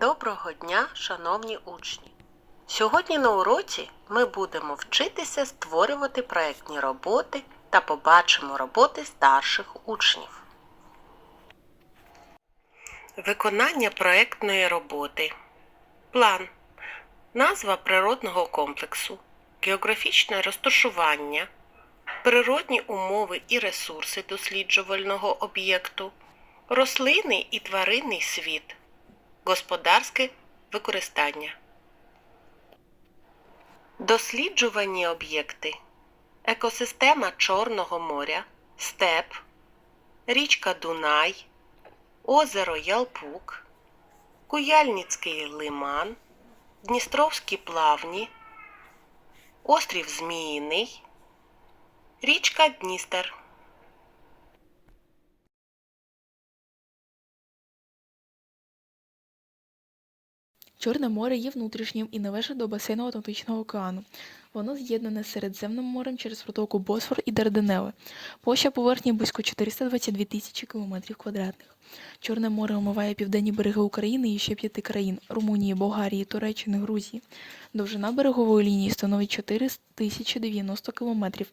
Доброго дня, шановні учні! Сьогодні на уроці ми будемо вчитися створювати проєктні роботи та побачимо роботи старших учнів. Виконання проєктної роботи. План. Назва природного комплексу. Географічне розташування. Природні умови і ресурси досліджувального об'єкту. Рослинний і тваринний світ. Господарське використання. Досліджувані об'єкти. Екосистема Чорного моря, степ, річка Дунай, озеро Ялпук, Куяльницький лиман, Дністровські плавні, острів Зміїний, річка Дністер. Чорне море є внутрішнім і належить до басейну Атлантичного океану. Воно з'єднане з Середземним морем через протоку Босфор і Дарданели. Площа поверхні близько 422 тисячі кілометрів квадратних. Чорне море омиває південні береги України і ще п'яти країн – Румунії, Болгарії, Туреччини, Грузії. Довжина берегової лінії становить 4090 кілометрів,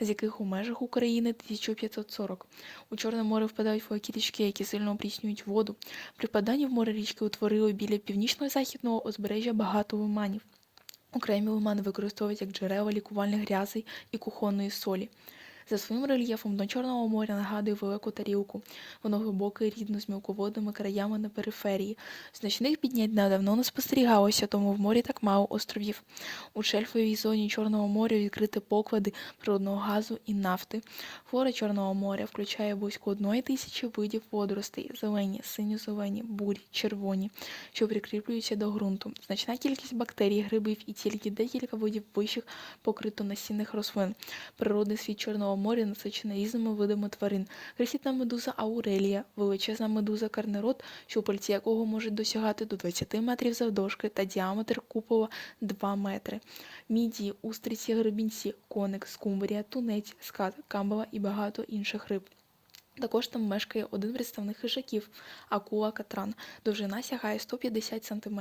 з яких у межах України 1540. У Чорне море впадають великі річки, які сильно опріснюють воду. При впаданні в море річки утворили біля північно-західного узбережжя багато лиманів. Окремі лимани використовують як джерела лікувальних грязей і кухонної солі. За своїм рельєфом дно Чорного моря нагадує велику тарілку. Воно глибоке рідно з мілководними краями на периферії. Значних піднять давно не спостерігалося, тому в морі так мало островів. У шельфовій зоні Чорного моря відкриті поклади природного газу і нафти. Флора Чорного моря включає близько одної тисячі видів водоростей – зелені, синьо-зелені, бурі, червоні, що прикріплюються до ґрунту. Значна кількість бактерій, грибів і тільки декілька видів вищих покрито насінних рослин. Природний світ Чорного моря насичене різними видами тварин. Крихітна медуза аурелія, величезна медуза карнерот, щупальці якого можуть досягати до 20 метрів завдовжки та діаметр купола 2 метри. Мідії, устриці, гребінці, коник, скумбрія, тунець, скат, камбала і багато інших риб. Також там мешкає один представник хижаків – акула катран. Довжина сягає 150 см.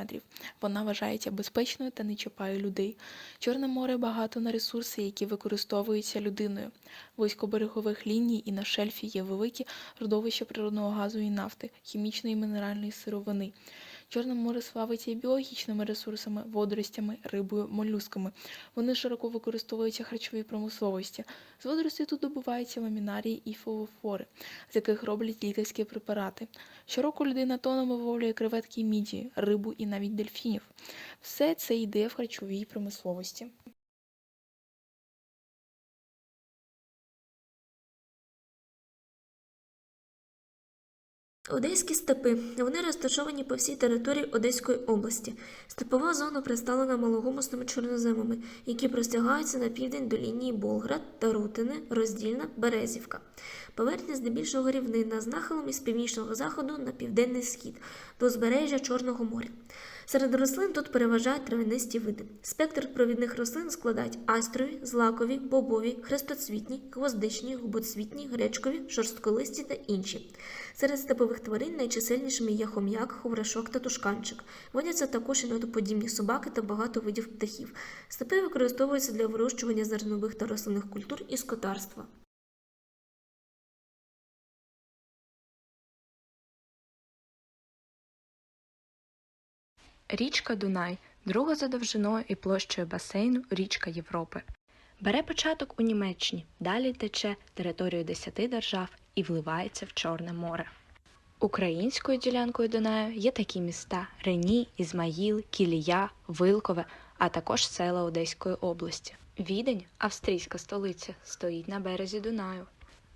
Вона вважається безпечною та не чіпає людей. Чорне море багато на ресурси, які використовуються людиною. Близько берегових ліній і на шельфі є великі родовища природного газу і нафти, хімічної і мінеральної сировини. Чорне море славиться і біологічними ресурсами, водоростями, рибою, молюсками. Вони широко використовуються харчовій промисловості. З водоростей тут добуваються ламінарії і фолофори, з яких роблять лікарські препарати. Щороку людина тонами виловлює креветки і мідії, рибу і навіть дельфінів. Все це йде в харчовій промисловості. Одеські степи. Вони розташовані по всій території Одеської області. Степова зона представлена малогумусними чорноземами, які простягаються на південь до лінії Болград, Тарутине, Роздільна, Березівка. Поверхня здебільшого рівнина з нахилом із північного заходу на південний схід до збережжя Чорного моря. Серед рослин тут переважають травянисті види. Спектр провідних рослин складають астрові, злакові, бобові, хрестоцвітні, гвоздичні, губотцвітні, гречкові, шорстколисті та інші. Серед степових тварин найчисельнішими є хом'як, ховрашок та тушканчик. Водяться також і нотоподібні собаки та багато видів птахів. Степи використовуються для вирощування зернових та рослинних культур і скотарства. Річка Дунай друга за довжиною і площею басейну річка Європи. Бере початок у Німеччині, далі тече територію 10 держав і вливається в Чорне море. Українською ділянкою Дунаю є такі міста Рені, Ізмаїл, Кілія, Вилкове, а також села Одеської області. Відень, австрійська столиця, стоїть на березі Дунаю.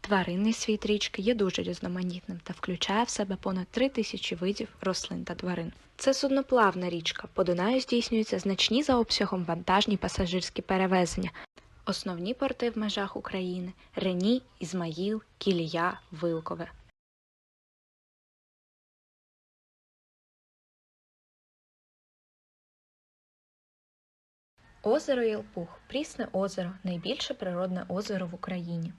Тваринний світ річки є дуже різноманітним та включає в себе понад три тисячі видів рослин та тварин. Це судноплавна річка. По Дунаю здійснюються значні за обсягом вантажні пасажирські перевезення. Основні порти в межах України Рені, Ізмаїл, Кілія, Вилкове. Озеро Єлпух прісне озеро найбільше природне озеро в Україні.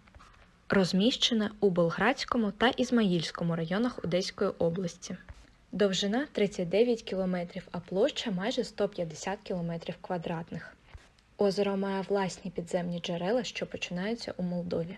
Розміщене у Болградському та Ізмаїльському районах Одеської області. Довжина 39 км, а площа майже 150 км квадратних. Озеро має власні підземні джерела, що починаються у Молдові.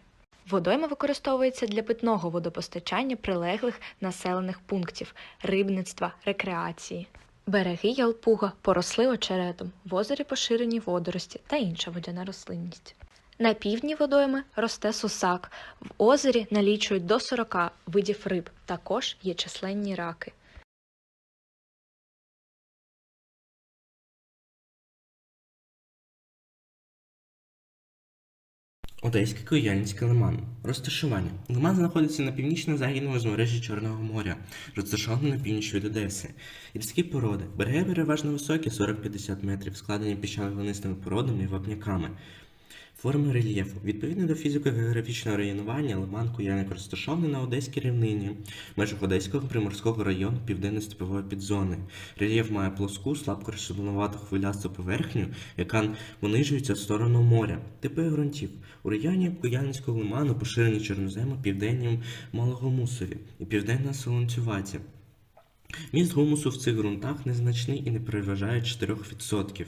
Водойма використовується для питного водопостачання прилеглих населених пунктів, рибництва, рекреації. Береги Ялпуга поросли очеретом, в озері поширені водорості та інша водяна рослинність. На півдні водойми росте сусак. В озері налічують до 40 видів риб, також є численні раки. Одеський Куяльницький лиман. Розташування. Лиман знаходиться на північно-західному узбережжі Чорного моря, розташований на північ від Одеси. Гірські породи. Береги переважно високі, 40-50 метрів, складені піщано-глинистими породами і вапняками. Форми рельєфу. Відповідно до фізико-географічного районування, лиман Куяльник розташований на Одеській рівнині, межах Одеського приморського району південно-степової підзони. Рельєф має плоску, слабко розчленувату хвилясту поверхню, яка понижується в сторону моря. Типи ґрунтів. У районі Куяльницького лиману поширені чорноземи південнім малогумусові і південна солонцюваті. Міст гумусу в цих ґрунтах незначний і не переважає 4%.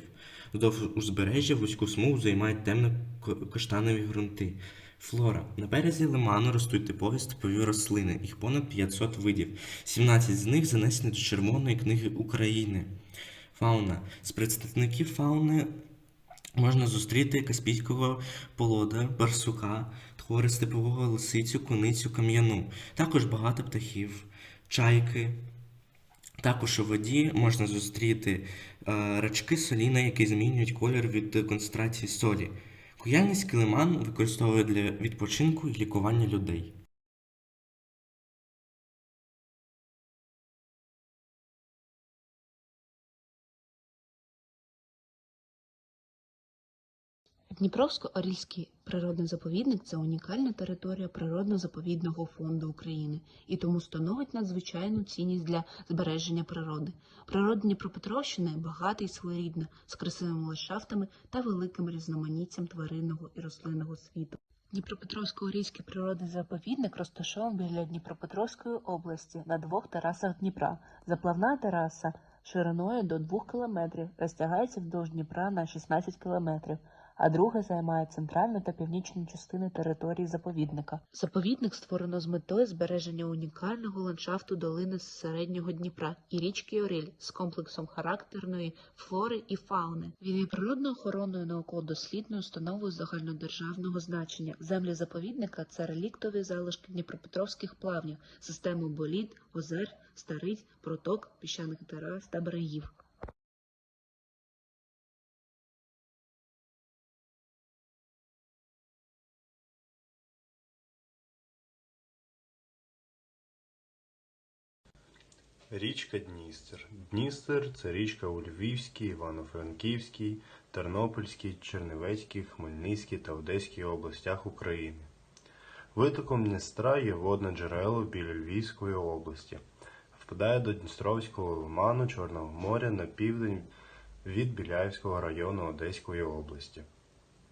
Вздовж узбережжя вузьку смугу займають темно-каштанові ґрунти. Флора. На березі лиману ростуть типові степові рослини, їх понад 500 видів. 17 з них занесені до Червоної книги України. Фауна. З представників фауни можна зустріти каспійського полода, барсука, твори степового лисицю, куницю, кам'яну. Також багато птахів, чайки. Також у воді можна зустріти е, рачки соліна, які змінюють колір від концентрації солі. Куяльницький лиман використовує для відпочинку і лікування людей. Дніпровсько-Орільський природний заповідник це унікальна територія природно-заповідного фонду України і тому становить надзвичайну цінність для збереження природи. Природа Дніпропетровщини багата і своєрідна, з красивими ландшафтами та великим різноманіттям тваринного і рослинного світу. Дніпропетровсько-Орільський природний заповідник розташований біля Дніпропетровської області на двох терасах Дніпра. Заплавна тераса шириною до 2 кілометрів розтягається вздовж Дніпра на 16 кілометрів а друга займає центральну та північну частини території заповідника. Заповідник створено з метою збереження унікального ландшафту долини з середнього Дніпра і річки Оріль з комплексом характерної флори і фауни. Він є природно-охоронною науково-дослідною установою загальнодержавного значення. Землі заповідника це реліктові залишки дніпропетровських плавнів, системи боліт, озер, стариць, проток, піщаних терас та берегів. Річка Дністер. Дністер це річка у Львівській, Івано-Франківській, Тернопільській, Чернівецькій, Хмельницькій та Одеській областях України. Витоком Дністра є водне джерело біля Львівської області. Впадає до Дністровського лиману Чорного моря на південь від Біляївського району Одеської області.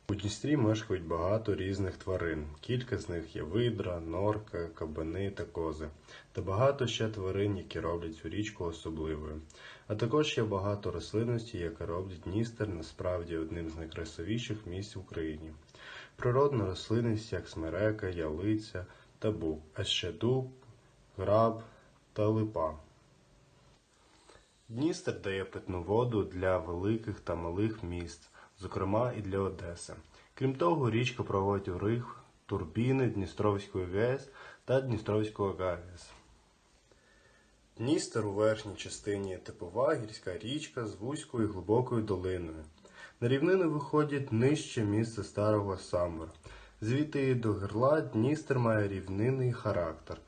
У Дністрі мешкають багато різних тварин. Кілька з них є видра, норка, кабани та кози, та багато ще тварин, які роблять цю річку особливою. А також є багато рослинності, яка робить Дністер насправді одним з найкрасивіших місць в Україні. Природна рослинність, як смерека, ялиця та бук, а ще дуб, граб та липа. Дністер дає питну воду для великих та малих міст, зокрема і для Одеси. Крім того, річка проводить у рих турбіни Дністровської ГЕС та Дністровського ГАЕС. Дністер у верхній частині типова гірська річка з вузькою глибокою долиною. На рівнину виходить нижче місце старого Самбора. Звідти до герла Дністер має рівнинний характер.